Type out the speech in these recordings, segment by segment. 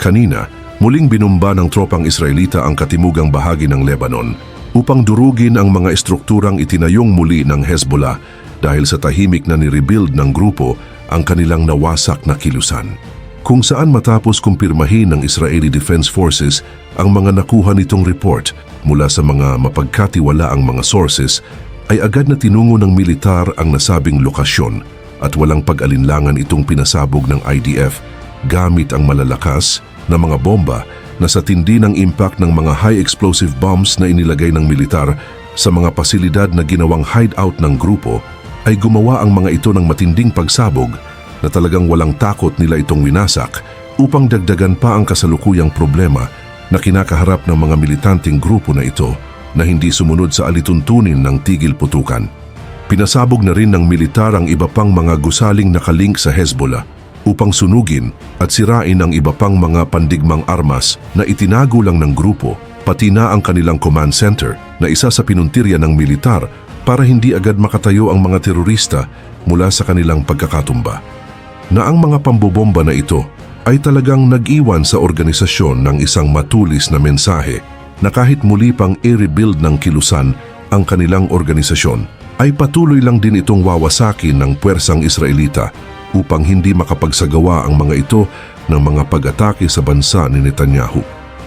Kanina, muling binumba ng tropang Israelita ang katimugang bahagi ng Lebanon upang durugin ang mga estrukturang itinayong muli ng Hezbollah dahil sa tahimik na nirebuild ng grupo ang kanilang nawasak na kilusan. Kung saan matapos kumpirmahin ng Israeli Defense Forces ang mga nakuha nitong report mula sa mga mapagkatiwalaang mga sources, ay agad na tinungo ng militar ang nasabing lokasyon at walang pag-alinlangan itong pinasabog ng IDF gamit ang malalakas na mga bomba na sa tindi ng impact ng mga high explosive bombs na inilagay ng militar sa mga pasilidad na ginawang hideout ng grupo ay gumawa ang mga ito ng matinding pagsabog na talagang walang takot nila itong winasak upang dagdagan pa ang kasalukuyang problema na kinakaharap ng mga militanteng grupo na ito na hindi sumunod sa alituntunin ng tigil putukan. Pinasabog na rin ng militar ang iba pang mga gusaling nakalink sa Hezbollah upang sunugin at sirain ang iba pang mga pandigmang armas na itinago lang ng grupo pati na ang kanilang command center na isa sa pinuntirya ng militar para hindi agad makatayo ang mga terorista mula sa kanilang pagkakatumba. Na ang mga pambobomba na ito ay talagang nag-iwan sa organisasyon ng isang matulis na mensahe na kahit muli pang i-rebuild ng kilusan ang kanilang organisasyon, ay patuloy lang din itong wawasakin ng puwersang Israelita upang hindi makapagsagawa ang mga ito ng mga pag-atake sa bansa ni Netanyahu.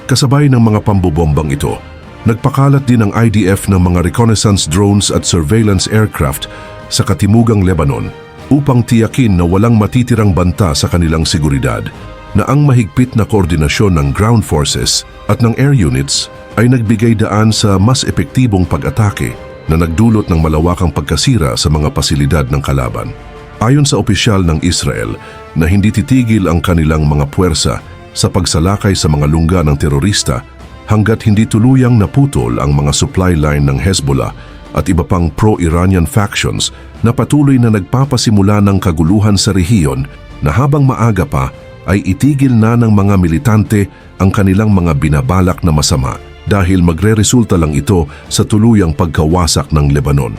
Kasabay ng mga pambobombang ito, nagpakalat din ang IDF ng mga reconnaissance drones at surveillance aircraft sa katimugang Lebanon upang tiyakin na walang matitirang banta sa kanilang seguridad na ang mahigpit na koordinasyon ng ground forces at ng air units ay nagbigay daan sa mas epektibong pag-atake na nagdulot ng malawakang pagkasira sa mga pasilidad ng kalaban. Ayon sa opisyal ng Israel na hindi titigil ang kanilang mga puwersa sa pagsalakay sa mga lungga ng terorista hanggat hindi tuluyang naputol ang mga supply line ng Hezbollah at iba pang pro-Iranian factions na patuloy na nagpapasimula ng kaguluhan sa rehiyon na habang maaga pa ay itigil na ng mga militante ang kanilang mga binabalak na masama dahil magre-resulta lang ito sa tuluyang pagkawasak ng Lebanon.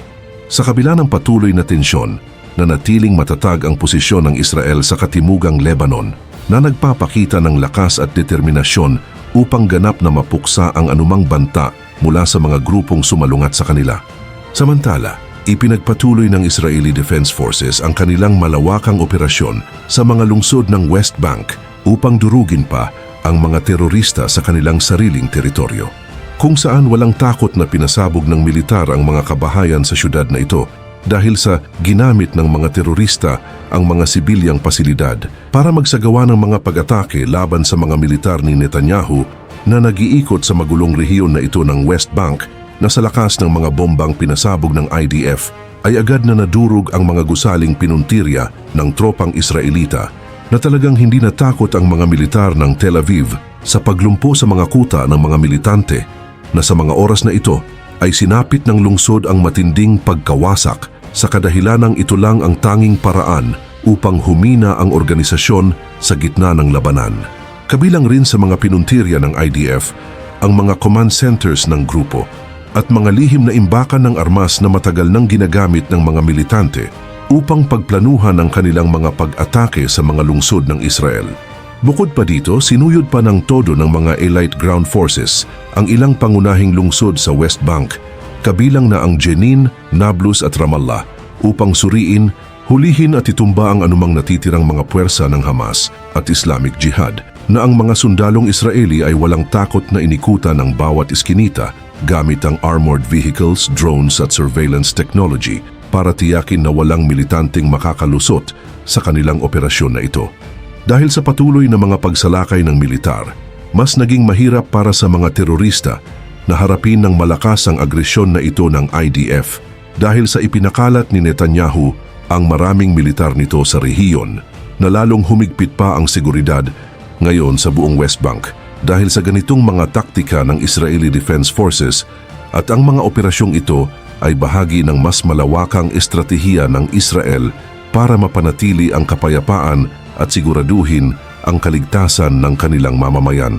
Sa kabila ng patuloy na tensyon, nanatiling matatag ang posisyon ng Israel sa katimugang Lebanon na nagpapakita ng lakas at determinasyon upang ganap na mapuksa ang anumang banta mula sa mga grupong sumalungat sa kanila. Samantala, ipinagpatuloy ng Israeli Defense Forces ang kanilang malawakang operasyon sa mga lungsod ng West Bank upang durugin pa ang mga terorista sa kanilang sariling teritoryo. Kung saan walang takot na pinasabog ng militar ang mga kabahayan sa syudad na ito dahil sa ginamit ng mga terorista ang mga sibilyang pasilidad para magsagawa ng mga pag-atake laban sa mga militar ni Netanyahu na nag-iikot sa magulong rehiyon na ito ng West Bank na sa lakas ng mga bombang pinasabog ng IDF ay agad na nadurog ang mga gusaling pinuntirya ng tropang Israelita na talagang hindi natakot ang mga militar ng Tel Aviv sa paglumpo sa mga kuta ng mga militante na sa mga oras na ito ay sinapit ng lungsod ang matinding pagkawasak sa kadahilanang ito lang ang tanging paraan upang humina ang organisasyon sa gitna ng labanan. Kabilang rin sa mga pinuntirya ng IDF ang mga command centers ng grupo at mga lihim na imbakan ng armas na matagal nang ginagamit ng mga militante upang pagplanuhan ang kanilang mga pag-atake sa mga lungsod ng Israel. Bukod pa dito, sinuyod pa ng todo ng mga elite ground forces ang ilang pangunahing lungsod sa West Bank, kabilang na ang Jenin, Nablus at Ramallah, upang suriin, hulihin at itumba ang anumang natitirang mga puwersa ng Hamas at Islamic Jihad na ang mga sundalong Israeli ay walang takot na inikutan ng bawat iskinita gamit ang armored vehicles, drones at surveillance technology para tiyakin na walang militanteng makakalusot sa kanilang operasyon na ito. Dahil sa patuloy na mga pagsalakay ng militar, mas naging mahirap para sa mga terorista na harapin ng malakas ang agresyon na ito ng IDF dahil sa ipinakalat ni Netanyahu ang maraming militar nito sa rehiyon na lalong humigpit pa ang seguridad ngayon sa buong West Bank dahil sa ganitong mga taktika ng Israeli Defense Forces at ang mga operasyong ito ay bahagi ng mas malawakang estratehiya ng Israel para mapanatili ang kapayapaan at siguraduhin ang kaligtasan ng kanilang mamamayan.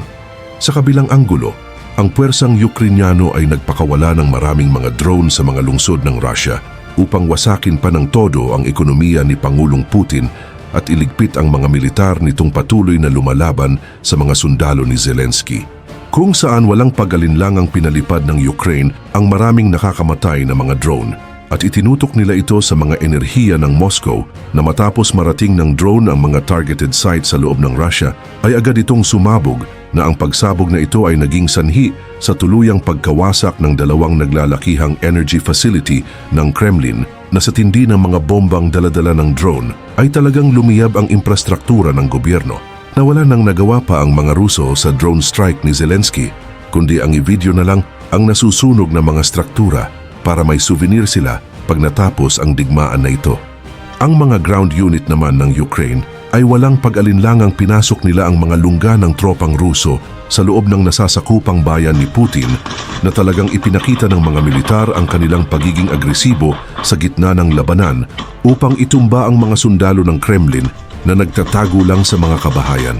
Sa kabilang anggulo, ang puwersang Ukrainyano ay nagpakawala ng maraming mga drone sa mga lungsod ng Russia upang wasakin pa ng todo ang ekonomiya ni Pangulong Putin at iligpit ang mga militar nitong patuloy na lumalaban sa mga sundalo ni Zelensky. Kung saan walang pag-alinlangang pinalipad ng Ukraine ang maraming nakakamatay na mga drone at itinutok nila ito sa mga enerhiya ng Moscow na matapos marating ng drone ang mga targeted sites sa loob ng Russia ay agad itong sumabog na ang pagsabog na ito ay naging sanhi sa tuluyang pagkawasak ng dalawang naglalakihang energy facility ng Kremlin na sa tindi ng mga bombang daladala ng drone ay talagang lumiyab ang infrastruktura ng gobyerno. Na wala nang nagawa pa ang mga Ruso sa drone strike ni Zelensky kundi ang i-video na lang ang nasusunog na mga struktura para may souvenir sila pag natapos ang digmaan na ito. Ang mga ground unit naman ng Ukraine ay walang pag-alinlangang pinasok nila ang mga lungga ng tropang Ruso sa loob ng nasasakupang bayan ni Putin na talagang ipinakita ng mga militar ang kanilang pagiging agresibo sa gitna ng labanan upang itumba ang mga sundalo ng Kremlin na nagtatago lang sa mga kabahayan.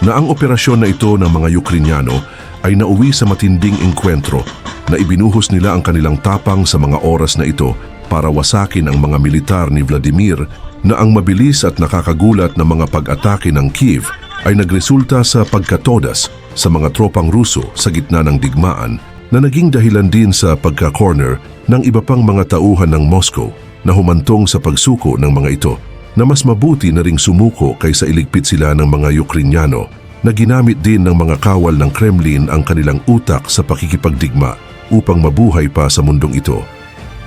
Na ang operasyon na ito ng mga Ukrainyano ay nauwi sa matinding engkwentro na ibinuhos nila ang kanilang tapang sa mga oras na ito para wasakin ang mga militar ni Vladimir na ang mabilis at nakakagulat na mga pag-atake ng Kiev ay nagresulta sa pagkatodas sa mga tropang Ruso sa gitna ng digmaan na naging dahilan din sa pagka-corner ng iba pang mga tauhan ng Moscow na humantong sa pagsuko ng mga ito na mas mabuti na ring sumuko kaysa iligpit sila ng mga Ukrainyano na ginamit din ng mga kawal ng Kremlin ang kanilang utak sa pakikipagdigma upang mabuhay pa sa mundong ito.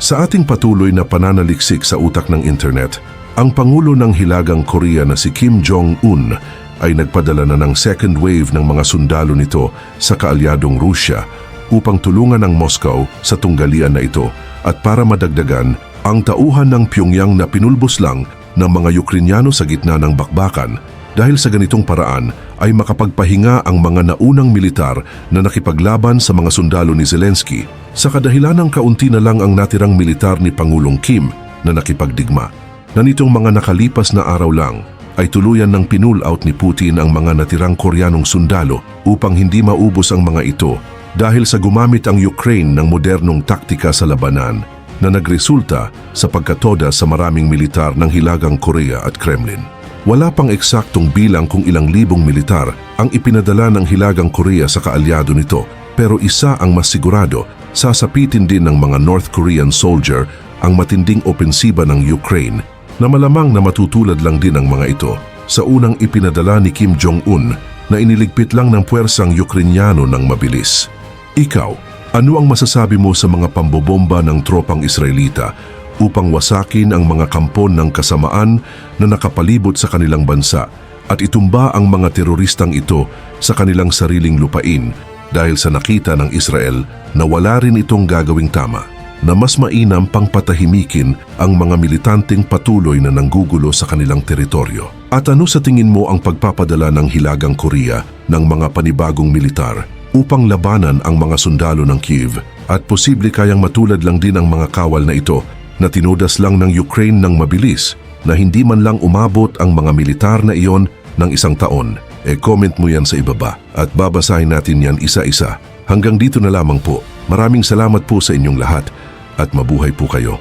Sa ating patuloy na pananaliksik sa utak ng internet, ang Pangulo ng Hilagang Korea na si Kim Jong-un ay nagpadala na ng second wave ng mga sundalo nito sa kaalyadong Rusya upang tulungan ang Moscow sa tunggalian na ito at para madagdagan ang tauhan ng Pyongyang na pinulbos lang ng mga Ukrainyano sa gitna ng bakbakan dahil sa ganitong paraan ay makapagpahinga ang mga naunang militar na nakipaglaban sa mga sundalo ni Zelensky sa kadahilan ng kaunti na lang ang natirang militar ni Pangulong Kim na nakipagdigma. Na nitong mga nakalipas na araw lang ay tuluyan ng pinull out ni Putin ang mga natirang Koreanong sundalo upang hindi maubos ang mga ito dahil sa gumamit ang Ukraine ng modernong taktika sa labanan na nagresulta sa pagkatoda sa maraming militar ng Hilagang Korea at Kremlin. Wala pang eksaktong bilang kung ilang libong militar ang ipinadala ng Hilagang Korea sa kaalyado nito pero isa ang mas sigurado, sasapitin din ng mga North Korean soldier ang matinding opensiba ng Ukraine na malamang na matutulad lang din ang mga ito sa unang ipinadala ni Kim Jong-un na iniligpit lang ng puwersang Ukrainyano ng mabilis. Ikaw, ano ang masasabi mo sa mga pambobomba ng tropang Israelita upang wasakin ang mga kampon ng kasamaan na nakapalibot sa kanilang bansa at itumba ang mga teroristang ito sa kanilang sariling lupain dahil sa nakita ng Israel na wala rin itong gagawing tama na mas mainam pang patahimikin ang mga militanteng patuloy na nanggugulo sa kanilang teritoryo. At ano sa tingin mo ang pagpapadala ng Hilagang Korea ng mga panibagong militar upang labanan ang mga sundalo ng Kiev at posible kayang matulad lang din ang mga kawal na ito na tinudas lang ng Ukraine ng mabilis na hindi man lang umabot ang mga militar na iyon ng isang taon. E comment mo yan sa ibaba at babasahin natin yan isa-isa. Hanggang dito na lamang po. Maraming salamat po sa inyong lahat at mabuhay po kayo.